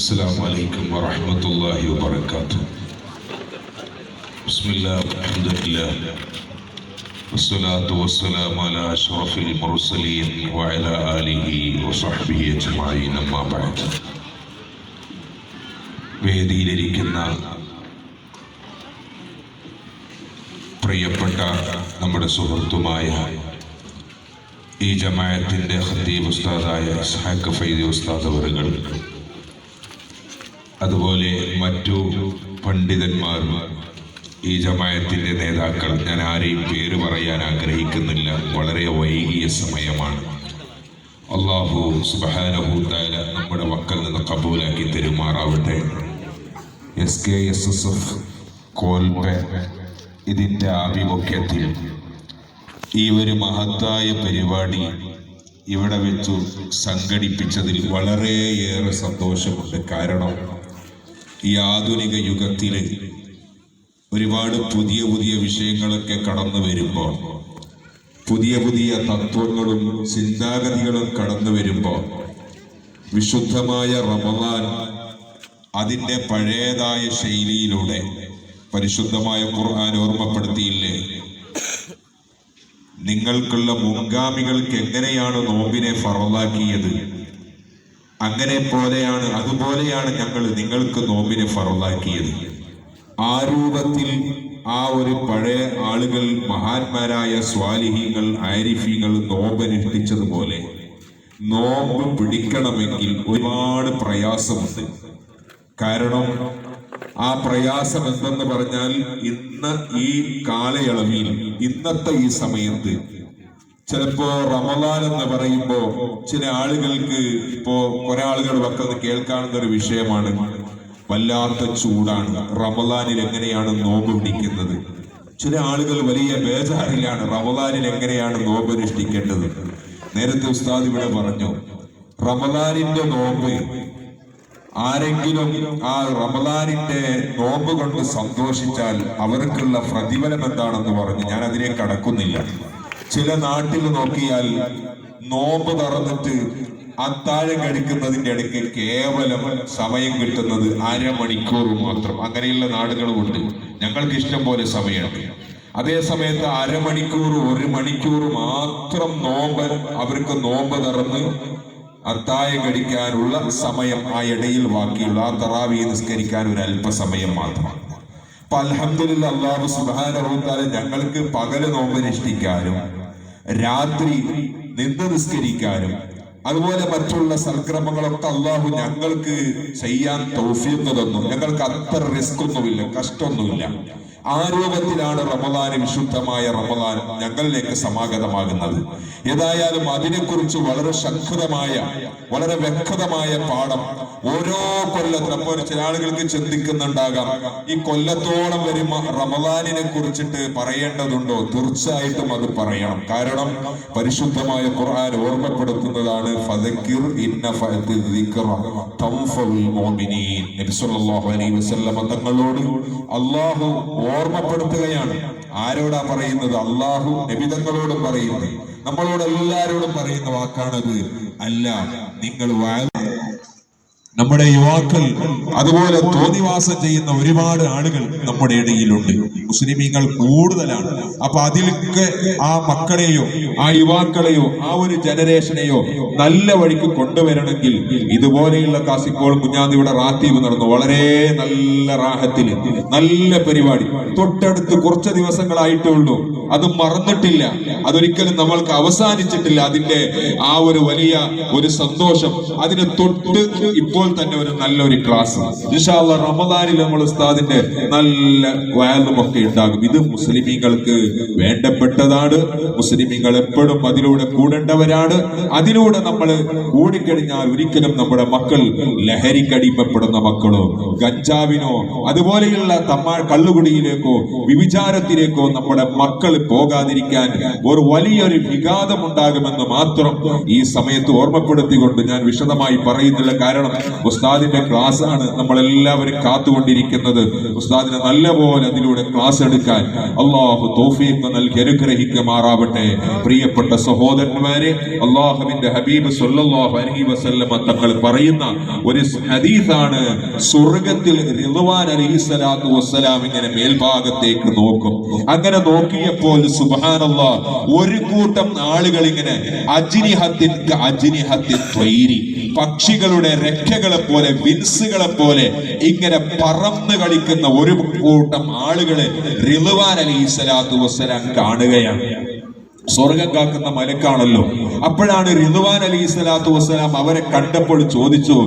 السلام عليكم ورحمة الله وبركاته بسم الله والحمد لله والصلاة والسلام على أشرف المرسلين وعلى آله وصحبه أجمعين أما بعد വേദിയിലിരിക്കുന്ന പ്രിയപ്പെട്ട നമ്മുടെ സുഹൃത്തുമായ ഈ ജമായത്തിന്റെ ഖത്തീബ് ഉസ്താദായ ഇസ്ഹാഖ് ഫൈദി ഉസ്താദ് അവറുകൾ അതുപോലെ മറ്റു പണ്ഡിതന്മാർ ഈ ജമായത്തിന്റെ നേതാക്കൾ ഞാൻ ആരെയും പേര് പറയാൻ ആഗ്രഹിക്കുന്നില്ല. വളരെ വൈകിയ സമയമാണ്. അള്ളാഹു സുബാനഹു താല നമ്മുടെ മക്കൾ നിന്ന് കബൂലാക്കി തെരുമാറാവട്ടെ. S K S S F കോൽപെ ഇതിന്റെ ആഭിമുഖ്യത്തിൽ ഈ ഒരു മഹത്തായ പരിപാടി ഇവിടെ വെച്ചു സംഘടിപ്പിച്ചതിൽ വളരെയേറെ സന്തോഷമുണ്ട്. കാരണം ഈ ആധുനിക യുഗത്തിൽ ഒരുപാട് പുതിയ പുതിയ വിഷയങ്ങളൊക്കെ കടന്നു വരുമ്പോൾ പുതിയ പുതിയ തത്വങ്ങളും ചിന്താഗതികളും കടന്നു വരുമ്പോൾ വിശുദ്ധമായ റമദാൻ അതിന്റെ പഴയതായ ശൈലിയിലൂടെ പരിശുദ്ധമായ ഖുർആൻ ഓർമ്മപ്പെടുത്തിയില്ലേ? നിങ്ങൾക്കുള്ള മുൻഗാമികൾക്ക് എങ്ങനെയാണ് നോമ്പിനെ ഫറലാക്കിയത്? അങ്ങനെ പോലെയാണ് അതുപോലെയാണ് ഞങ്ങൾ നിങ്ങൾക്ക് നോമ്പിനെ ഫറലാക്കിയത് ആ രൂപത്തിൽ ആ ഒരു പഴയ ആളുകൾ മഹാന്മാരായ സ്വാലിഹികൾ ആരിഫികൾ നോമ്പനുഷ്ഠിച്ചതുപോലെ നോമ്പ് പിടിക്കണമെങ്കിൽ ഒരുപാട് പ്രയാസമുണ്ട്. കാരണം ആ പ്രയാസം എന്തെന്ന് പറഞ്ഞാൽ ഇന്ന് ഈ കാലയളവിൽ ഇന്നത്തെ ഈ സമയത്ത് ചിലപ്പോ റമദാൻ എന്ന് പറയുമ്പോ ചില ആളുകൾക്ക് ഇപ്പോ കുറെ ആളുകളുടെ വക്കുന്നത് കേൾക്കാവുന്ന ഒരു വിഷയമാണ്. വല്ലാത്ത ചൂടാണ്. റമദാനിൽ എങ്ങനെയാണ് നോമ്പ് പിടിക്കുന്നത്? ചില ആളുകൾ വലിയ ബേജാറിലാണ് റമദാനിൽ എങ്ങനെയാണ് നോമ്പ് അനുഷ്ഠിക്കേണ്ടത്? നേരത്തെ ഉസ്താദ് ഇവിടെ പറഞ്ഞു റമദാനിന്റെ നോമ്പ് ആരെങ്കിലും ആ റമദാനിന്റെ നോമ്പ് കൊണ്ട് സന്തോഷിച്ചാൽ അവർക്കുള്ള പ്രതിഫലം എന്താണെന്ന് പറഞ്ഞു. ഞാൻ അതിനെ കടക്കുന്നില്ല. ചില നാട്ടിൽ നോക്കിയാൽ നോമ്പ് തുറന്നിട്ട് അത്താഴം കഴിക്കുന്നതിന്റെ ഇടയ്ക്ക് കേവലം സമയം കിട്ടുന്നത് അരമണിക്കൂർ മാത്രം. അങ്ങനെയുള്ള നാടുകളുമുണ്ട്. ഞങ്ങൾക്ക് ഇഷ്ടം പോലെ സമയമാണ് അതേ സമയത്ത് അരമണിക്കൂർ ഒരു മണിക്കൂർ മാത്രം നോമ്പ് അവർക്ക് നോമ്പ് തുറന്ന് അത്തായം കഴിക്കാനുള്ള സമയം ആ ഇടയിൽ ബാക്കിയുള്ള ആ തറാവി നിസ്കരിക്കാൻ ഒരു അല്പസമയം മാത്രമാണ് അപ്പൊ അലഹമില്ല അള്ളാഹു സുബാനഹുത്താല ഞങ്ങൾക്ക് പകൽ നോമ്പനുഷ്ഠിക്കാനും രാത്രി നിന്ന് നിസ്കരിക്കാനും അതുപോലെ മറ്റുള്ള സൽക്രമങ്ങളൊക്കെ അള്ളാഹു ഞങ്ങൾക്ക് ചെയ്യാൻ തൗഫീഖ് ഞങ്ങൾക്ക് അത്ര റിസ്ക് ഒന്നുമില്ല കഷ്ടമൊന്നുമില്ല. ആ രൂപത്തിലാണ് റമദാൻ വിശുദ്ധമായ റമദാൻ ഞങ്ങളിലേക്ക് സമാഗതമാകുന്നത്. ഏതായാലും അതിനെക്കുറിച്ച് വളരെ ശക്തമായ വളരെ വ്യക്തമായ പാഠം ഓരോ കൊല്ലത്തിനും അപ്പോൾ ചില ആളുകൾക്ക് ചിന്തിക്കുന്നുണ്ടാകാം ഈ കൊല്ലത്തോളം വരുമ്പ റമദാനിനെ കുറിച്ചിട്ട് പറയേണ്ടതുണ്ടോ? തീർച്ചയായിട്ടും അത് പറയണം. കാരണം പരിശുദ്ധമായ ഖുർആൻ ഓർമ്മപ്പെടുത്തുന്നതാണ് ഫദക്കിർ ഇന്ന തങ്ങളോട് അല്ലാഹു ഓർമ്മപ്പെടുത്തുകയാണ്. ആരോടാ പറയുന്നത്? അള്ളാഹു നബിതങ്ങളോടും പറയുന്നത് നമ്മളോട് എല്ലാരോടും പറയുന്ന വാക്കാണത് അല്ല നിങ്ങൾ നമ്മുടെ യുവാക്കൾ അതുപോലെ തോന്നിവാസം ചെയ്യുന്ന ഒരുപാട് ആളുകൾ നമ്മുടെ ഇടയിലുണ്ട്. മുസ്ലിമീങ്ങൾ കൂടുതലാണ്. അപ്പൊ അതിലൊക്കെ ആ മക്കളെയോ ആ യുവാക്കളെയോ ആ ഒരു ജനറേഷനെയോ നല്ല വഴിക്ക് കൊണ്ടുവരണമെങ്കിൽ ഇതുപോലെയുള്ള കാസിപ്പോൾ കുഞ്ഞാന്തിയുടെ റാത്തീവ് നടന്നു. വളരെ നല്ല റാഹത്തിൽ നല്ല പരിപാടി. തൊട്ടടുത്ത് കുറച്ച് ദിവസങ്ങളായിട്ടേ ഉള്ളൂ. അത് മറന്നിട്ടില്ല. അതൊരിക്കലും നമ്മൾക്ക് അവസാനിച്ചിട്ടില്ല. അതിന്റെ ആ ഒരു വലിയ ഒരു സന്തോഷം. അതിന് തൊട്ട് ഇപ്പോൾ തന്നെ ഒരു നല്ലൊരു ക്ലാസ്. ഇൻഷാല്ല റമദാനിൽ നമ്മൾ ഉസ്താദിന്റെ നല്ല വയലുമൊക്കെ ഉണ്ടാകും. ഇത് മുസ്ലിമീങ്ങൾക്ക് വേണ്ടപ്പെട്ടതാണ്. മുസ്ലിമീങ്ങൾ എപ്പോഴും അതിലൂടെ കൂടേണ്ടവരാണ്. അതിലൂടെ നമ്മൾ കൂടിക്കഴിഞ്ഞാൽ ഒരിക്കലും നമ്മുടെ മക്കൾ ലഹരിക്കടിമപ്പെടുന്ന മക്കളോ ഗഞ്ചാവിനോ അതുപോലെയുള്ള തമ്മാ കള്ളുകുടിയിലേക്കോ വിവിചാരത്തിലേക്കോ നമ്മുടെ മക്കൾ പോകാതിരിക്കാൻ ഒരു വലിയൊരു വിഘാതമുണ്ടാകുമെന്ന് മാത്രം ഈ സമയത്ത് ഓർമ്മപ്പെടുത്തിക്കൊണ്ട് ഞാൻ വിശദമായി പറയുന്നില്ല കാരണം ഉസ്താദിന്റെ ക്ലാസ് ആണ് നമ്മളെല്ലാവരും കാത്തുകൊണ്ടിരിക്കുന്നത്. ഉസ്താദിനെ നല്ലപോലെ അതിലൂടെ ക്ലാസ് എടുക്കാൻ അള്ളാഹു തോഫീക്ക് നൽകി അനുഗ്രഹിക്കുമാറാവട്ടെ. പ്രിയപ്പെട്ട സഹോദരന്മാരെ അള്ളാഹുവിന്റെ ഹബീബ് സൊല്ലാഹു അലൈഹി വസല്ലമ തങ്ങൾ പറയുന്ന ഒരു ഹദീസാണ് സ്വർഗത്തിൽ റിദ്വാൻ അലഹി സ്വലാത്തു വസ്സലാം ഇങ്ങനെ മേൽഭാഗത്തേക്ക് നോക്കും. അങ്ങനെ നോക്കിയപ്പോൾ സുബാനുള്ള ഒരു കൂട്ടം ആളുകൾ ഇങ്ങനെ അജിനിഹത്തിൻ അജിനിഹത്തിൻ ത്വൈരി പക്ഷികളുടെ രക്ഷകളെ പോലെ വിൻസുകളെ പോലെ ഇങ്ങനെ പറന്ന് കളിക്കുന്ന ഒരു കൂട്ടം ആളുകളെ റിലുവാൻ അലി സ്വലാത്തു വസ്സലാം കാണുകയാണ്. സ്വർഗം കാക്കുന്ന മലക്കാണല്ലോ. അപ്പോഴാണ് റിദ്വാൻ അലി സ്വലാത്തു വസ്സലാം അവരെ കണ്ടപ്പോൾ ചോദിച്ചു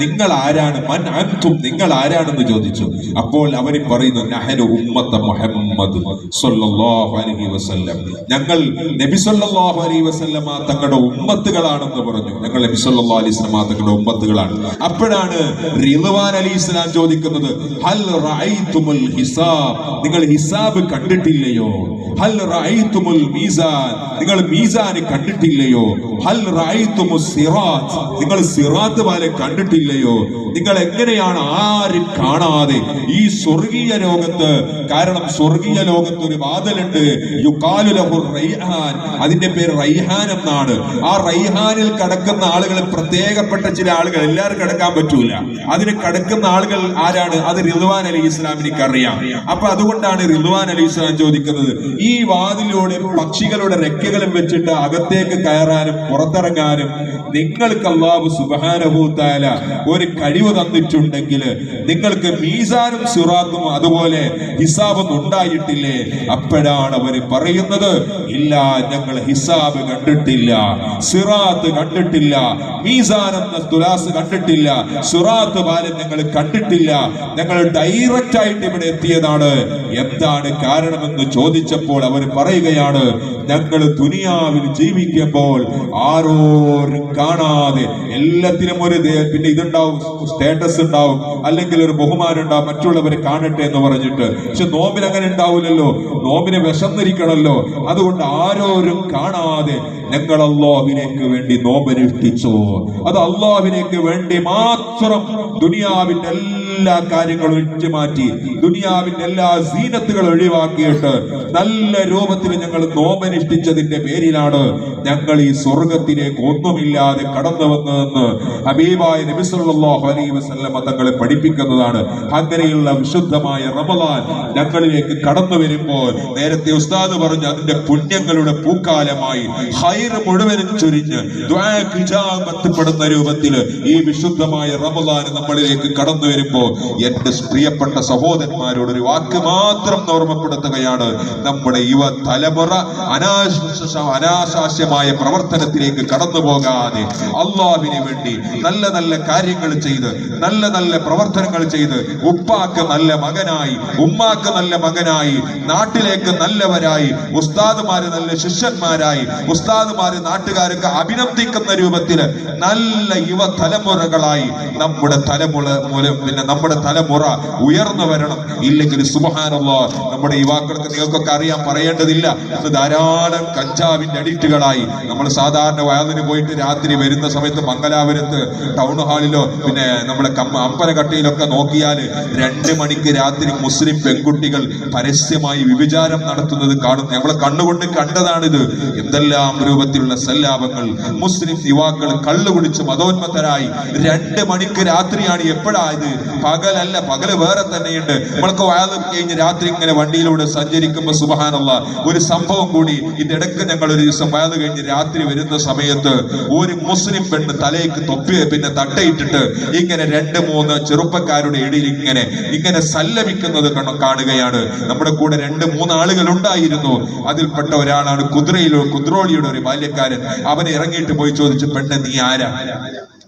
നിങ്ങൾ ആരാണ്? മൻ അൻതും നിങ്ങൾ ആരാണെന്ന് ചോദിച്ചു. അപ്പോൾ അവർ പറയുന്നു നഹനു ഉമ്മത്ത മുഹമ്മദ് സ്വല്ലല്ലാഹു അലൈഹി വസല്ലം. ഞങ്ങൾ നബി സല്ലല്ലാഹു അലൈഹി വസല്ലമ തങ്ങളുടെ ഉമ്മത്തുകളാണെന്ന് പറഞ്ഞു. ഞങ്ങൾ നബി സല്ലല്ലാഹു അലൈഹി വസല്ലമ തങ്ങളുടെ ഉമ്മത്തുകളാണ്. അപ്പോഴാണ് റിദ്വാൻ അലി ഇസ്ലാം ചോദിക്കുന്നത് ഹൽ റഅയ്തുമുൽ ഹിസാബ്? നിങ്ങൾ ഹിസാബ് കണ്ടിട്ടില്ലയോ? ഹൽ റഅയ്തുമുൽ മീസാൻ. നിങ്ങൾ മീസാൻ കണ്ടിട്ടില്ലയോ? ഹൽ സിറാത്ത്. നിങ്ങൾ സിറാത്ത് പോലെ കണ്ടിട്ടില്ലയോ? നിങ്ങൾ എങ്ങനെയാണ് ആരും കാണാതെ ഈ സ്വർഗീയ ലോകത്ത് കാരണം സ്വർഗീയ ലോകത്ത് ഒരു വാതിലുണ്ട്. റൈഹാൻ. അതിന്റെ പേര് റൈഹാൻ എന്നാണ്. ആ റൈഹാനിൽ കടക്കുന്ന ആളുകൾ പ്രത്യേകപ്പെട്ട ചില ആളുകൾ എല്ലാവരും കടക്കാൻ പറ്റൂല. അതിന് കടക്കുന്ന ആളുകൾ ആരാണ്? അത് റിദ്വാൻ അലി ഇസ്ലാമിനിക്ക് അറിയാം. അപ്പൊ അതുകൊണ്ടാണ് റിദ്വാൻ അലി ഇസ്ലാം ചോദിക്കുന്നത് ഈ വാതിലൂടെ പക്ഷികളുടെ രക്കകളും വെച്ചിട്ട് അകത്തേക്ക് കയറാനും പുറത്തിറങ്ങാനും നിങ്ങൾക്ക് അള്ളാഹു സുബാനഹൂത്താല ഒരു കഴിവ് തന്നിട്ടുണ്ടെങ്കിൽ നിങ്ങൾക്ക് മീസാനും സുറാത്തും അതുപോലെ ഹിസാബും ഉണ്ടായിട്ടില്ലേ? അപ്പോഴാണ് അവർ പറയുന്നത് ഇല്ല ഞങ്ങൾ ഹിസാബ് കണ്ടിട്ടില്ല സിറാത്ത് കണ്ടിട്ടില്ല മീസാൻ എന്ന തുലാസ് കണ്ടിട്ടില്ല സിറാത്ത് പാലം ഞങ്ങൾ കണ്ടിട്ടില്ല. ഞങ്ങൾ ഡയറക്റ്റ് ആയിട്ട് ഇവിടെ എത്തിയതാണ്. എന്താണ് കാരണമെന്ന് ചോദിച്ചപ്പോൾ അവർ പറയുകയാണ് ഞങ്ങൾ ദുനിയാവിൽ ജീവിക്കുമ്പോൾ ആരോരും കാണാതെ എല്ലാത്തിനും ഒരു പിന്നെ ഇതുണ്ടാവും സ്റ്റേറ്റസ് ഉണ്ടാവും അല്ലെങ്കിൽ ഒരു ബഹുമാനം ഉണ്ടാവും മറ്റുള്ളവരെ കാണട്ടെ എന്ന് പറഞ്ഞിട്ട്. പക്ഷെ നോമ്പിന് അങ്ങനെ ഉണ്ടാവില്ലല്ലോ നോമ്പിന് വിശന്നിരിക്കണല്ലോ. അതുകൊണ്ട് ആരോരും കാണാതെ ഞങ്ങൾ അള്ളാഹുവിനേക്ക് വേണ്ടി നോമ്പനുഷ്ഠിച്ചു അത് അള്ളാഹുവിനേക്ക് വേണ്ടി മാത്രം ദുനിയാവിന്റെ എല്ലാ കാര്യങ്ങളും ഒഴിച്ചു മാറ്റി ദുനിയാവിന്റെ എല്ലാ സീനത്തുകളും ഒഴിവാക്കിയിട്ട് നല്ല രൂപത്തിൽ ഞങ്ങൾ നോമനിഷ്ഠിച്ചതിന്റെ പേരിലാണ് ഞങ്ങൾ ഈ സ്വർഗത്തിലേക്ക് ഒന്നുമില്ലാതെ കടന്നു വന്നതെന്ന് ഹബീബായ നബി സല്ലല്ലാഹു അലൈഹി വസല്ലമ തങ്ങളെ പഠിപ്പിക്കുന്നതാണ്. അങ്ങനെയുള്ള വിശുദ്ധമായ റമദാൻ ഞങ്ങളിലേക്ക് കടന്നു വരുമ്പോൾ നേരത്തെ ഉസ്താദ് പറഞ്ഞു അതിന്റെ പുണ്യങ്ങളുടെ പൂക്കാലമായി ഹൈർ മുഴുവനും ചൊരിഞ്ഞ് ഇജാബത്തുപ്പെടുന്ന രൂപത്തിൽ ഈ വിശുദ്ധമായ റമദാൻ നമ്മളിലേക്ക് കടന്നു വരുമ്പോൾ എന്റെ പ്രിയപ്പെട്ട സഹോദരന്മാരോട് ഒരു വാക്ക് മാത്രം ഓർമ്മപ്പെടുത്തുകയാണ്. നമ്മുടെ യുവ തലമുറ അനാശ അനാശാസ്യമായ പ്രവർത്തനത്തിലേക്ക് കടന്നു പോകാതെ അള്ളാഹിന് വേണ്ടി നല്ല നല്ല കാര്യങ്ങൾ ചെയ്ത് നല്ല നല്ല പ്രവർത്തനങ്ങൾ ചെയ്ത് ഉപ്പാക്ക് നല്ല മകനായി ഉമ്മാക്ക് നല്ല മകനായി നാട്ടിലേക്ക് നല്ലവരായി ഉസ്താദുമാര് നല്ല ശിഷ്യന്മാരായി ഉസ്താദുമാര് നാട്ടുകാർക്ക് അഭിനന്ദിക്കുന്ന രൂപത്തിൽ നല്ല യുവ തലമുറകളായി നമ്മുടെ തലമുറ മൂലം പിന്നെ നമ്മുടെ തലമുറ ഉയർന്നു വരണം. ഇല്ലെങ്കിൽ സുബഹാനുള്ള നമ്മുടെ യുവാക്കൾക്ക് നിങ്ങൾക്കൊക്കെ അറിയാൻ പറയേണ്ടതില്ല. ഇന്ന് ധാരാളം കഞ്ചാവിന്റെ അഡിക്റ്റുകളായി. നമ്മൾ സാധാരണ വയലിന് പോയിട്ട് രാത്രി വരുന്ന സമയത്ത് മംഗലാപുരത്ത് ടൗൺ ഹാളിലോ പിന്നെ നമ്മുടെ അമ്പലകട്ടയിലൊക്കെ നോക്കിയാൽ രണ്ട് മണിക്ക് രാത്രി മുസ്ലിം പെൺകുട്ടികൾ പരസ്യമായി വിഭിചാരം നടത്തുന്നത് കാണും. നമ്മൾ കണ്ണുകൊണ്ട് കണ്ടതാണിത്. എന്തെല്ലാം രൂപത്തിലുള്ള സല്ലാപങ്ങൾ. മുസ്ലിം യുവാക്കൾ കള്ളു കുടിച്ച് മതോന്മത്തരായി. രണ്ട് മണിക്ക് രാത്രിയാണ് എപ്പോഴാ ഇത് പകലല്ല പകൽ വേറെ തന്നെയുണ്ട്. നമ്മൾക്ക് വയലും കഴിഞ്ഞ് രാത്രി ഇങ്ങനെ വണ്ടിയിലൂടെ സഞ്ചരിക്കുമ്പോൾ സുബഹാനുള്ള ഒരു സംഭവം കൂടി ഇതിടക്ക് ഞങ്ങൾ ഒരു ദിവസം വയൽ കഴിഞ്ഞ് രാത്രി വരുന്ന സമയത്ത് ഒരു മുസ്ലിം പെണ്ണ് തലയ്ക്ക് തൊപ്പി പിന്നെ തട്ടയിട്ടിട്ട് ഇങ്ങനെ രണ്ട് മൂന്ന് ചെറുപ്പക്കാരുടെ ഇടയിൽ ഇങ്ങനെ ഇങ്ങനെ സല്ലപിക്കുന്നത് കണ- കാണുകയാണ്. നമ്മുടെ കൂടെ രണ്ട് മൂന്ന് ആളുകൾ ഉണ്ടായിരുന്നു. അതിൽപ്പെട്ട ഒരാളാണ് കുതിരയിലോ കുതിരോളിയുടെ ഒരു ബാല്യക്കാരൻ. അവനെ ഇറങ്ങിയിട്ട് പോയി ചോദിച്ചു പെണ്ണ് നീ ആരാ?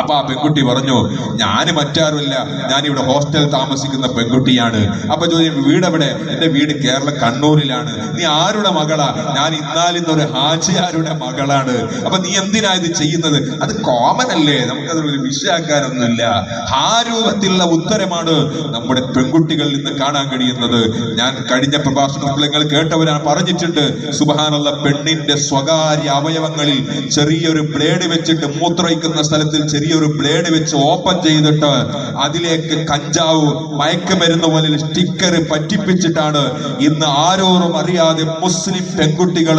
അപ്പൊ ആ പെൺകുട്ടി പറഞ്ഞു ഞാൻ മറ്റാരുമല്ല. ഞാൻ ഇവിടെ ഹോസ്റ്റൽ താമസിക്കുന്ന പെൺകുട്ടിയാണ്. അപ്പൊ ചോദ്യം വീട് എവിടെ? എന്റെ വീട് കേരള കണ്ണൂരിലാണ്. നീ ആരുടെ മകളാ? ഞാൻ ഇന്നാലിന്നൊരു ഹാജിയാരുടെ മകളാണ്. അപ്പൊ നീ എന്തിനാ ഇത് ചെയ്യുന്നത്? അത് കോമൺ അല്ലേ? നമുക്കത് ഒരു വിഷയാക്കാനൊന്നുമില്ല ആ രൂപത്തിലുള്ള ഉത്തരമാണ് നമ്മുടെ പെൺകുട്ടികളിൽ നിന്ന് കാണാൻ കഴിയുന്നത്. ഞാൻ കഴിഞ്ഞ പ്രഭാഷണത്തിൽ നിങ്ങൾ കേട്ടവരാണ് പറഞ്ഞിട്ടുണ്ട് സുബഹാനുള്ള പെണ്ണിന്റെ സ്വകാര്യ അവയവങ്ങളിൽ ചെറിയൊരു ബ്ലേഡ് വെച്ചിട്ട് മൂത്രയിക്കുന്ന സ്ഥലത്തിൽ ചെറിയൊരു ബ്ലേഡ് വെച്ച് ഓപ്പൺ ചെയ്തിട്ട് അതിലേക്ക് കഞ്ചാവ് മയക്കുമരുന്ന് പോലെ സ്റ്റിക്കർ പറ്റിപ്പിച്ചിട്ടാണ് ഇന്ന് ആരോരും അറിയാതെ മുസ്ലിം പെൺകുട്ടികൾ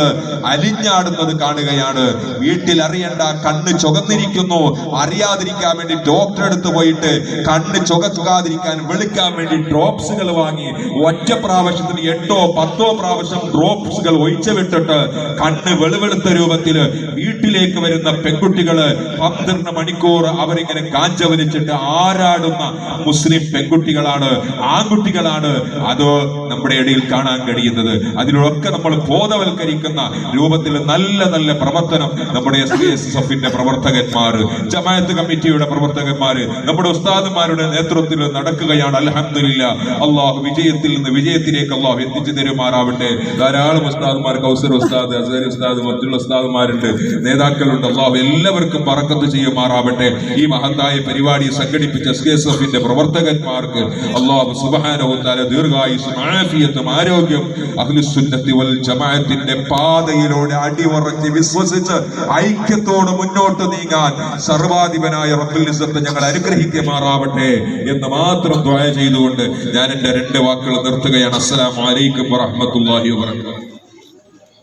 അലിഞ്ഞാടുന്നത് കാണുകയാണ്. വീട്ടിൽ അറിയണ്ട കണ്ണ് ചുകന്നിരിക്കുന്നു. അറിയാതിരിക്കാൻ വേണ്ടി ഡോക്ടറെ അടുത്ത് പോയിട്ട് കണ്ണ് ചുകക്കാതിരിക്കാൻ വെളുക്കാൻ വേണ്ടി ഡ്രോപ്സുകൾ വാങ്ങി ഒറ്റ പ്രാവശ്യത്തിന് എട്ടോ പത്തോ പ്രാവശ്യം ഡ്രോപ്സുകൾ ഒഴിച്ചു വിട്ടിട്ട് കണ്ണ് വെളുവെളുത്ത രൂപത്തിൽ വീട്ടിലേക്ക് വരുന്ന പെൺകുട്ടികൾ പന്ത്രണ്ട് മണിക്കൂർ അവരിങ്ങനെ കാഞ്ച വലിച്ചിട്ട് ആരാടുന്ന മുസ്ലിം പെൺകുട്ടികളാണ് ആൺകുട്ടികളാണ് അത് നമ്മുടെ ഇടയിൽ കാണാൻ കഴിയുന്നത്? അതിലൊക്കെ നമ്മൾ ബോധവൽക്കരിക്കുന്ന രൂപത്തിൽ നല്ല നല്ല പ്രവർത്തനം നമ്മുടെ എസ് കെ എസ് എഫിന്റെ പ്രവർത്തകന്മാർ ജമാഅത്ത് കമ്മിറ്റിയുടെ പ്രവർത്തകന്മാര് നമ്മുടെ ഉസ്താദുമാരുടെ നേതൃത്വത്തിൽ നടക്കുകയാണ്. അലഹമില്ല അള്ളാഹു വിജയത്തിൽ നിന്ന് വിജയത്തിലേക്ക് അള്ളാഹു എത്തിച്ചു തരുമാറാവട്ടെ. ധാരാളം ഉസ്താദുമാർ കൗസർ ഉസ്താദ് അസർ ഉസ്താദ് മറ്റുള്ള ഉസ്താദുമാരുണ്ട്. നേതാക്കളുണ്ട്. അള്ളാഹു എല്ലാവർക്കും പറക്കത്ത് ചെയ്യുമാറാവട്ടെ. ഈ മഹത്തായ പരിപാടി സംഘടിപ്പിച്ച എസ് പ്രവർത്തകന്മാർക്ക് അള്ളാഹു സുബാനവും ദീർഘായുസും ആഫിയത്തും ആരോഗ്യം അഖിലുസുന്നത്തി വൽ ജമാഅത്തിന്റെ പാതയിലൂടെ അടിയുറച്ച് വിശ്വസിച്ച് ഐക്യത്തോട് മുന്നോട്ട് നീങ്ങാൻ സർവാധിപനായ റബ്ബുൽസത്തെ ഞങ്ങൾ അനുഗ്രഹിക്കുമാറാവട്ടെ എന്ന് മാത്രം ദ്വയ ചെയ്തുകൊണ്ട് ഞാൻ എന്റെ രണ്ട് വാക്കുകൾ നിർത്തുകയാണ്. അസ്സലാമു അലൈക്കും വറഹ്മത്തുള്ളാഹി വബറകാതുഹു